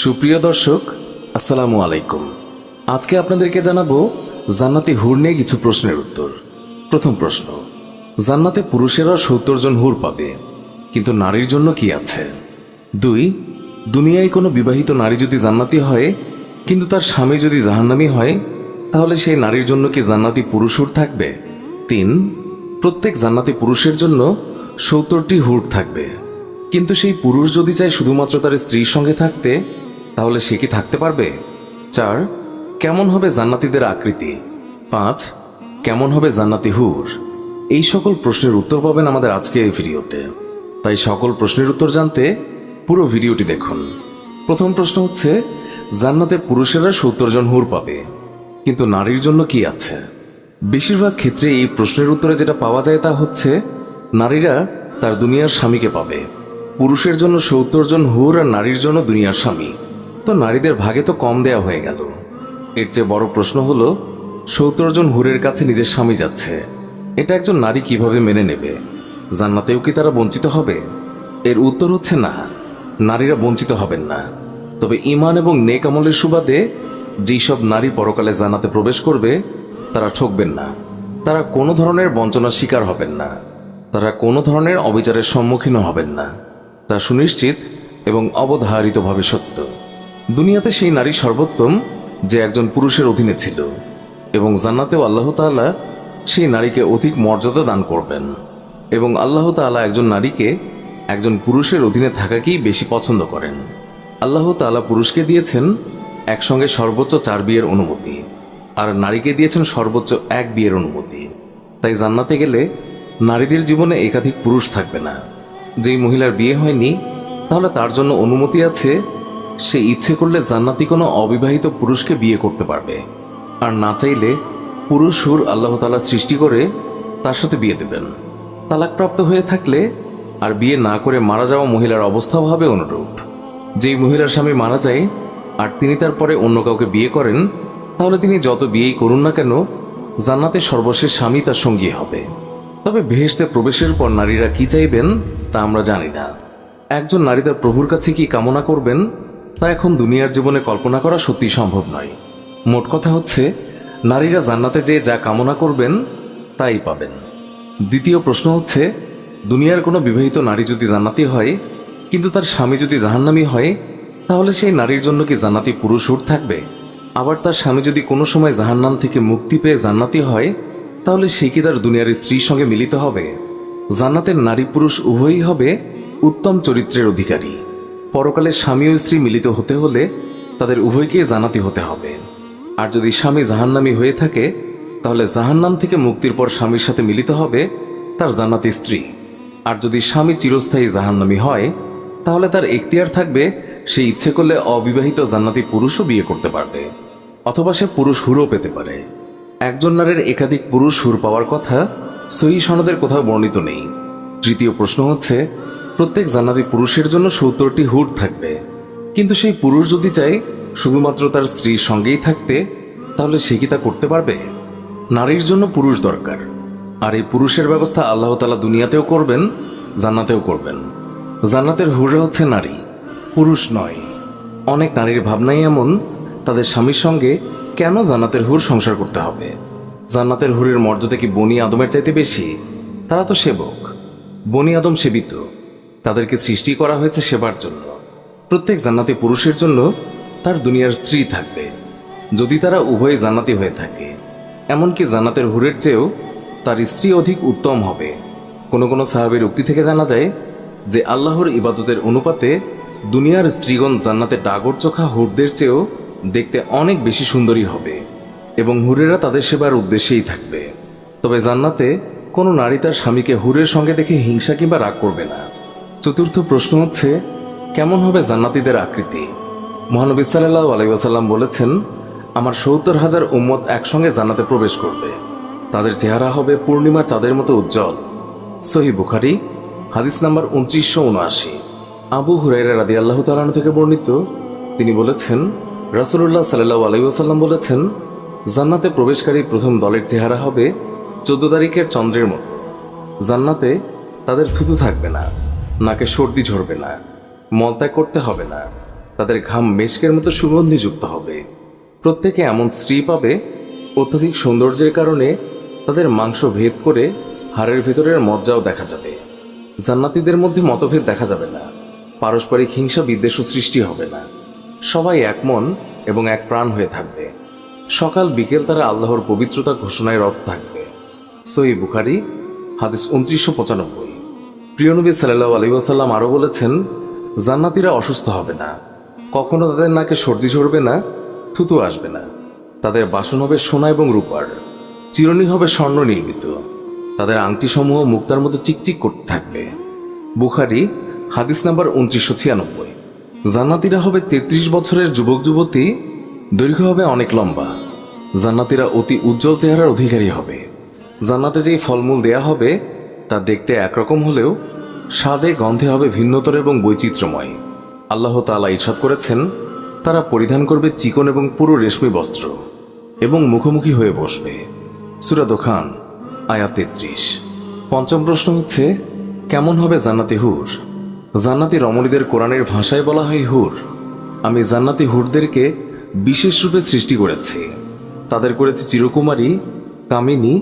সুপ্রিয় দর্শক, আসসালামু আলাইকুম। আজকে আপনাদেরকে জানাব জান্নাতে হুর নিয়ে কিছু প্রশ্নের উত্তর। প্রথম প্রশ্ন, জান্নাতে পুরুষেরা সত্তর জন হুর পাবে, কিন্তু নারীর জন্য কি আছে? দুই, দুনিয়ায় কোনো বিবাহিত নারী যদি জান্নাতি হয়, কিন্তু তার স্বামী যদি জাহান্নামি হয়, তাহলে সেই নারীর জন্য কি জান্নাতি পুরুষ হুর থাকবে? তিন, প্রত্যেক জান্নাতি পুরুষের জন্য সত্তরটি হুর থাকবে, কিন্তু সেই পুরুষ যদি চায় শুধুমাত্র তার স্ত্রীর সঙ্গে থাকতে তাহলে সে কি থাকতে পারবে? চার, কেমন হবে জান্নাতিদের আকৃতি? পাঁচ, কেমন হবে জান্নাতি হুর? এই সকল প্রশ্নের উত্তর পাবেন আমাদের আজকে এই ভিডিওতে। তাই সকল প্রশ্নের উত্তর জানতে পুরো ভিডিওটি দেখুন। প্রথম প্রশ্ন হচ্ছে, জান্নাতে পুরুষেরা সত্তর জন হুর পাবে, কিন্তু নারীর জন্য কি আছে? বেশিরভাগ ক্ষেত্রে এই প্রশ্নের উত্তরে যেটা পাওয়া যায় তা হচ্ছে, নারীরা তার দুনিয়ার স্বামীকে পাবে। পুরুষের জন্য সত্তর জন হুর আর নারীর জন্য দুনিয়ার স্বামী। তো নারীদের ভাগে তো কম দেয়া হয়ে গেল। এর চেয়ে বড় প্রশ্ন হলো, সত্তর জন হুরের কাছে নিজের স্বামী যাচ্ছে। এটা একজন নারী কীভাবে মেনে নেবে? জান্নাতেও কি তারা বঞ্চিত হবে? এর উত্তর হচ্ছে না। নারীরা বঞ্চিত হবেন না। তবে ইমান এবং নেক আমলের সুবাদে যেসব নারী পরকালে জানাতে প্রবেশ করবে, তারা ঠকবেন না। তারা কোনো ধরনের বঞ্চনার শিকার হবেন না। তারা কোনো ধরনের অবিচারের সম্মুখীনও হবেন না। তা সুনিশ্চিত এবং অবধারিতভাবে সত্য। দুনিয়াতে সেই নারী সর্বোত্তম যে একজন পুরুষের অধীনে ছিল এবং জান্নাতেও আল্লাহ তাআলা সেই নারীকে অধিক মর্যাদা দান করবেন এবং আল্লাহ তাআলা একজন নারীকে একজন পুরুষের অধীনে থাকাকেই বেশি পছন্দ করেন। আল্লাহ তাআলা পুরুষকে দিয়েছেন একসঙ্গে সর্বোচ্চ চার বিয়ের অনুমতি আর নারীকে দিয়েছেন সর্বোচ্চ এক বিয়ের অনুমতি। তাই জান্নাতে গেলে নারীদের জীবনে একাধিক পুরুষ থাকবে না। যেই মহিলার বিয়ে হয়নি, তাহলে তার জন্য অনুমতি আছে সে ইচ্ছে করলে জান্নাতি কোনো অবিবাহিত পুরুষকে বিয়ে করতে পারবে। আর না চাইলে পুরুষ হুর আল্লাহ তালা সৃষ্টি করে তার সাথে বিয়ে দেবেন। তালাকপ্রাপ্ত হয়ে থাকলে আর বিয়ে না করে মারা যাওয়া মহিলার অবস্থাও হবে অনুরূপ। যেই মহিলার স্বামী মারা যায় আর তিনি তারপরে অন্য কাউকে বিয়ে করেন, তাহলে তিনি যত বিয়েই করুন না কেন, জান্নাতে সর্বশেষ স্বামী তার সঙ্গী হবে। তবে বেহেশতে প্রবেশের পর নারীরা কি চাইবেন তা আমরা জানি না। একজন নারী তার প্রভুর কাছে কি কামনা করবেন? তা এখন দুনিয়ার জীবনে কল্পনা করা সত্যি সম্ভব নয়। মোট কথা হচ্ছে, নারীরা জান্নাতে যে যা কামনা করবেন, তাই পাবেন। দ্বিতীয় প্রশ্ন হচ্ছে, দুনিয়ার কোনো বিবাহিত নারী যদি জান্নাতি হয়, কিন্তু তার স্বামী যদি জাহান্নামী হয়, তাহলে সেই নারীর জন্য কি জান্নাতি পুরুষ হুর থাকবে? আবার তার স্বামী যদি কোনো সময় জাহান্নাম থেকে মুক্তি পেয়ে জান্নাতি হয়, তাহলে সে কি তার দুনিয়ার স্ত্রীর সঙ্গে মিলিত হবে? জান্নাতের নারী পুরুষ উভয়ই হবে উত্তম চরিত্রের অধিকারী। পরকালে স্বামী ও স্ত্রী মিলিত হতে হলে তাদের উভয়কে জানাতি হতে হবে। আর যদি স্বামী জাহান্নামী হয়ে থাকে, তাহলে জাহান্নাম থেকে মুক্তির পর স্বামীর সাথে মিলিত হবে তার জান্নাতি স্ত্রী। আর যদি স্বামী চিরস্থায়ী জাহান্নামী হয়, তাহলে তার এখতিয়ার থাকবে সে ইচ্ছে করলে অবিবাহিত জান্নাতি পুরুষও বিয়ে করতে পারবে, অথবা সে পুরুষ হুরও পেতে পারে। একজন নারীর একাধিক পুরুষ হুর পাওয়ার কথা সহি সনদের কোথাও বর্ণিত নেই। তৃতীয় প্রশ্ন হচ্ছে প্রত্যেক জান্নাতি পুরুষের জন্য সত্তরটি হুর থাকবে। কিন্তু সেই পুরুষ যদি চায় শুধুমাত্র তার স্ত্রীর সঙ্গেই থাকতে, তাহলে সে কি তা করতে পারবে? নারীর জন্য পুরুষ দরকার। আর এই পুরুষের ব্যবস্থা আল্লাহ তালা দুনিয়াতেও করবেন, জান্নাতেও করবেন। জান্নাতের হুরে হচ্ছে নারী, পুরুষ নয়। অনেক নারীর ভাবনাই এমন, তাদের স্বামীর সঙ্গে কেন জান্নাতের হুর সংসার করতে হবে? জান্নাতের হুরের মর্যাদা কি বনি আদমের চাইতে বেশি? তারা তো সেবক। বনি আদম সেবিত। তাদেরকে সৃষ্টি করা হয়েছে সেবার জন্য। প্রত্যেক জান্নাতি পুরুষের জন্য তার দুনিয়ার স্ত্রী থাকবে। যদি তারা উভয়ে জান্নাতি হয়ে থাকে, এমনকি জান্নাতের হুরের চেয়েও তার স্ত্রী অধিক উত্তম হবে। কোনো কোনো সাহাবের উক্তি থেকে জানা যায় যে আল্লাহর ইবাদতের অনুপাতে দুনিয়ার স্ত্রীগণ জান্নাতে ডাগর চোখা হুরদের চেয়েও দেখতে অনেক বেশি সুন্দরী হবে এবং হুরেরা তাদের সেবার উদ্দেশ্যেই থাকবে। তবে জান্নাতে কোনো নারী তার স্বামীকে হুরের সঙ্গে দেখে হিংসা কিংবা রাগ করবে না। চতুর্থ প্রশ্ন হচ্ছে, কেমন হবে জান্নাতীদের আকৃতি? মহানবী সাল্লাহ আলাইসাল্লাম বলেছেন, আমার সত্তর হাজার উম্মত একসঙ্গে জান্নাতে প্রবেশ করবে। তাদের চেহারা হবে পূর্ণিমা চাঁদের মতো উজ্জ্বল। সহি বুখারি, হাদিস নাম্বার উনত্রিশশো উনআশি। আবু হুরাইরা রাদি আল্লাহ তালানো থেকে বর্ণিত, তিনি বলেছেন রাসুল্লাহ সাল্লাহ আলাইসাল্লাম বলেছেন, জান্নাতে প্রবেশকারী প্রথম দলের চেহারা হবে চোদ্দ তারিখের চন্দ্রের মতো। জান্নাতে তাদের থুতু থাকবে না। নাকে সর্দি ঝরবে না, মলত্যাগ করতে হবে না, তাদের ঘাম মেশকের মতো সুগন্ধিযুক্ত হবে। প্রত্যেকে এমন স্ত্রী পাবে, অত্যধিক সৌন্দর্যের কারণে তাদের মাংস ভেদ করে হাড়ের ভেতরের মজ্জাও দেখা যাবে। জান্নাতিদের মধ্যে মতভেদ দেখা যাবে না, পারস্পরিক হিংসা বিদ্বেষ সৃষ্টি হবে না। সবাই এক মন এবং এক প্রাণ হয়ে থাকবে। সকাল বিকেল তারা আল্লাহর পবিত্রতা ঘোষণায় রত থাকবে। সই বুখারি, হাদিস উনত্রিশশো পঁচানব্বই। প্রিয়নবী সাল্লাহ আলী ওয়াসাল্লাম আরও বলেছেন, জান্নাতিরা অসুস্থ হবে না। কখনো তাদের নাকে সর্দি ঝরবে না, থুতু আসবে না। তাদের বাসন হবে সোনা এবং রূপার। চিরুনি হবে স্বর্ণ নির্মিত। তাদের আংটিসমূহ মুক্তার মতো চিকচিক করতে থাকবে। বুখারি, হাদিস নাম্বার উনত্রিশশো ছিয়ানব্বই। জান্নাতিরা হবে তেত্রিশ বছরের যুবক যুবতী, দৈর্ঘ্য হবে অনেক লম্বা। জান্নাতিরা অতি উজ্জ্বল চেহারার অধিকারী হবে। জান্নাতে যেই ফলমূল দেয়া হবে তা দেখতে একরকম হলেও স্বাদে গন্ধে হবে ভিন্নতর এবং বৈচিত্র্যময়। আল্লাহ তাআলা ইরশাদ করেছেন, তারা পরিধান করবে চিকন এবং পুরো রেশমি বস্ত্র এবং মুখোমুখি হয়ে বসবে। সুরা খান আয়া তেত্রিশ। পঞ্চম প্রশ্ন হচ্ছে, কেমন হবে জান্নাতি হুর? জান্নাতি রমণীদের কোরআনের ভাষায় বলা হয় হুর। আমি জান্নাতি হুরদেরকে বিশেষ রূপে সৃষ্টি করেছি। তাদের করেছি চিরকুমারী, কামিনী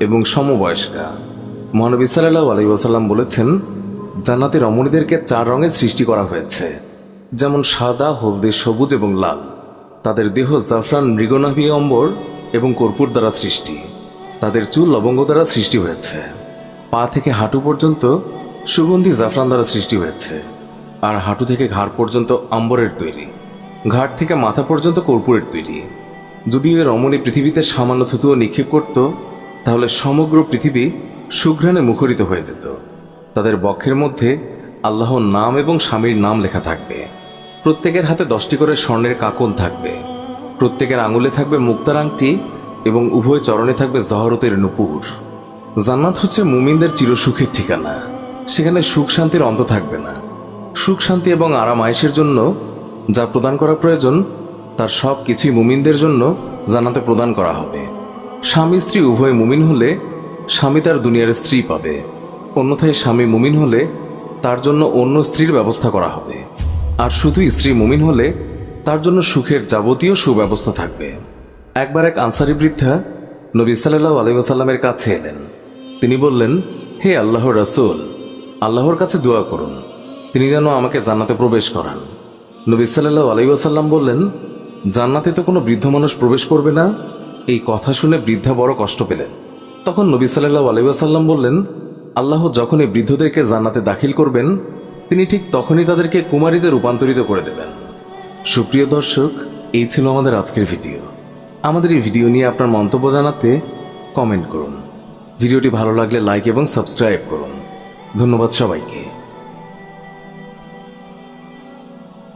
এবং সমবয়স্কা। মহানবী সাল্লাহ আলাই ওসাল্লাম বলেছেন, জান্নাতি রমণীদেরকে চার রঙে সৃষ্টি করা হয়েছে। যেমন সাদা, হলদে, সবুজ এবং লাল। তাদের দেহ জাফরান, মৃগনাভি অম্বর এবং কর্পূর দ্বারা সৃষ্টি। তাদের চুল লবঙ্গ দ্বারা সৃষ্টি হয়েছে। পা থেকে হাঁটু পর্যন্ত সুগন্ধি জাফরান দ্বারা সৃষ্টি হয়েছে। আর হাঁটু থেকে ঘাড় পর্যন্ত আম্বরের তৈরি। ঘাট থেকে মাথা পর্যন্ত কর্পূরের তৈরি। যদি ওই রমণী পৃথিবীতে সামান্য থুতুও নিক্ষেপ করত, তাহলে সমগ্র পৃথিবী সুঘ্রাণে মুখরিত হয়ে যেত। তাদের বক্ষের মধ্যে আল্লাহর নাম এবং স্বামীর নাম লেখা থাকবে। প্রত্যেকের হাতে দশটি করে স্বর্ণের কাকন থাকবে। প্রত্যেকের আঙুলে থাকবে মুক্তার আংটি এবং উভয় চরণে থাকবে জহরতের নুপুর। জান্নাত হচ্ছে মুমিনদের চিরসুখের ঠিকানা। সেখানে সুখ শান্তির অন্ত থাকবে না। সুখ শান্তি এবং আরাম আয়েসের জন্য যা প্রদান করা প্রয়োজন, তার সব কিছুই মুমিনদের জন্য জান্নাতে প্রদান করা হবে। স্বামী স্ত্রী উভয় মুমিন হলে স্বামী তার দুনিয়ার স্ত্রী পাবে। অন্যথায় স্বামী মুমিন হলে তার জন্য অন্য স্ত্রীর ব্যবস্থা করা হবে। আর শুধু স্ত্রী মুমিন হলে তার জন্য সুখের যাবতীয় সুব্যবস্থা থাকবে। একবার এক আনসারি বৃদ্ধা নবী সাল্লাহ আলাইসাল্লামের কাছে এলেন। তিনি বললেন, হে আল্লাহ রাসূল, আল্লাহর কাছে দোয়া করুন। তিনি যেন আমাকে জান্নাতে প্রবেশ করান। নবী সাল্লাহ আলাইসাল্লাম বললেন, জান্নাতে তো কোনো বৃদ্ধ মানুষ প্রবেশ করবে না? এই কথা শুনে বৃদ্ধা বড় কষ্ট পেলেন। তখন নবী সাল্লাহ আলাইসাল্লাম বললেন, আল্লাহ যখনই বৃদ্ধদেরকে জান্নাতে দাখিল করবেন, তিনি ঠিক তখনই তাদেরকে কুমারীতে রূপান্তরিত করে দেবেন। সুপ্রিয় দর্শক, এই ছিল আমাদের আজকের ভিডিও। আমাদের এই ভিডিও নিয়ে আপনার মন্তব্য জানাতে কমেন্ট করুন। ভিডিওটি ভালো লাগলে লাইক এবং সাবস্ক্রাইব করুন। ধন্যবাদ সবাইকে।